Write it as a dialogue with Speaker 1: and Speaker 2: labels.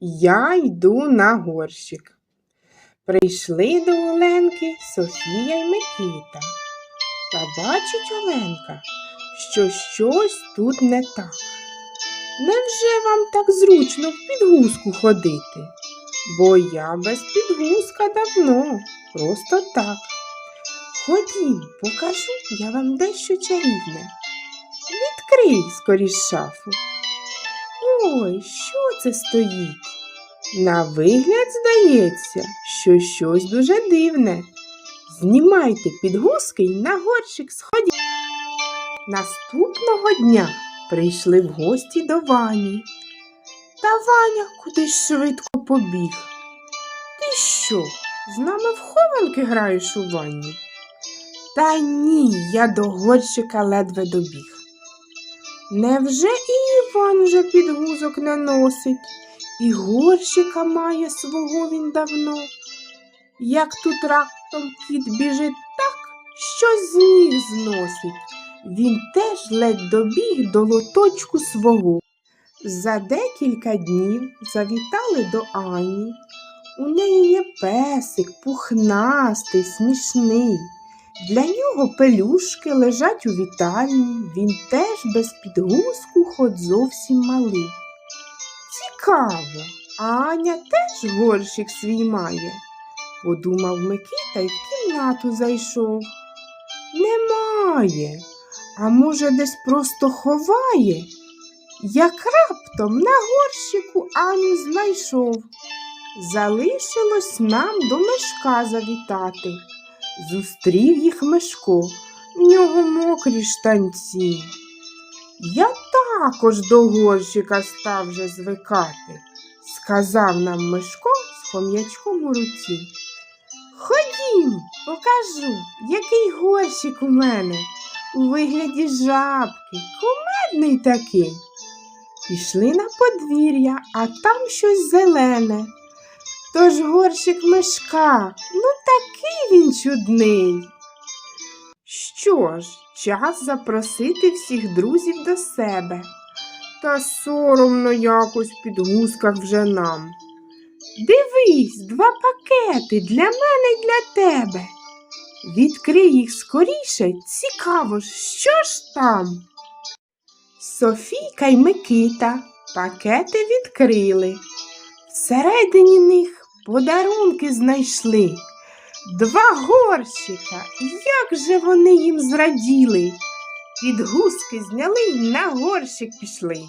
Speaker 1: Я йду на горщик. Прийшли до Оленки Софія й Микита. Та бачить Оленка, що щось тут не так. Невже вам так зручно в підгузку ходити? Бо я без підгузка давно, просто так. Ходім, покажу я вам дещо чарівне. Відкрий скоріш шафу. Ой, що це стоїть? На вигляд здається, що щось дуже дивне. Знімайте підгузки й на горщик сходіть. Наступного дня прийшли в гості до Вані. Та Ваня кудись швидко побіг. Ти що, з нами в хованки граєш у ванні? Та ні, я до горщика ледве добіг. Невже і Іван вже підгузок не носить, і горщика має свого він давно? Як тут раптом кіт біжить так, що з ніг зносить, він теж ледь добіг до лоточку свого. За декілька днів завітали до Ані. У неї є песик, пухнастий, смішний. Для нього пелюшки лежать у вітальні, він теж без підгузку, хоч зовсім малий. Цікаво, а Аня теж горщик свій має, подумав Микита і в кімнату зайшов. Немає, а може, десь просто ховає. Як раптом на горщику Аню знайшов. Залишилось нам до мешка завітати. Зустрів їх Мишко, в нього мокрі штанці. Я також до горщика став вже звикати, сказав нам Мишко з хом'ячком у руці. Ходім, покажу, який горщик у мене, у вигляді жабки, кумедний такий. Пішли на подвір'я, а там щось зелене. Тож горщик мишка, ну такий він чудний. Що ж, час запросити всіх друзів до себе. Та соромно якось в підгузках вже нам. Дивись, два пакети для мене й для тебе. Відкрий їх скоріше, цікаво ж, що ж там? Софійка й Микита пакети відкрили. Всередині них подарунки знайшли. Два горщика, як же вони їм зраділи. Підгузки зняли й на горщик пішли.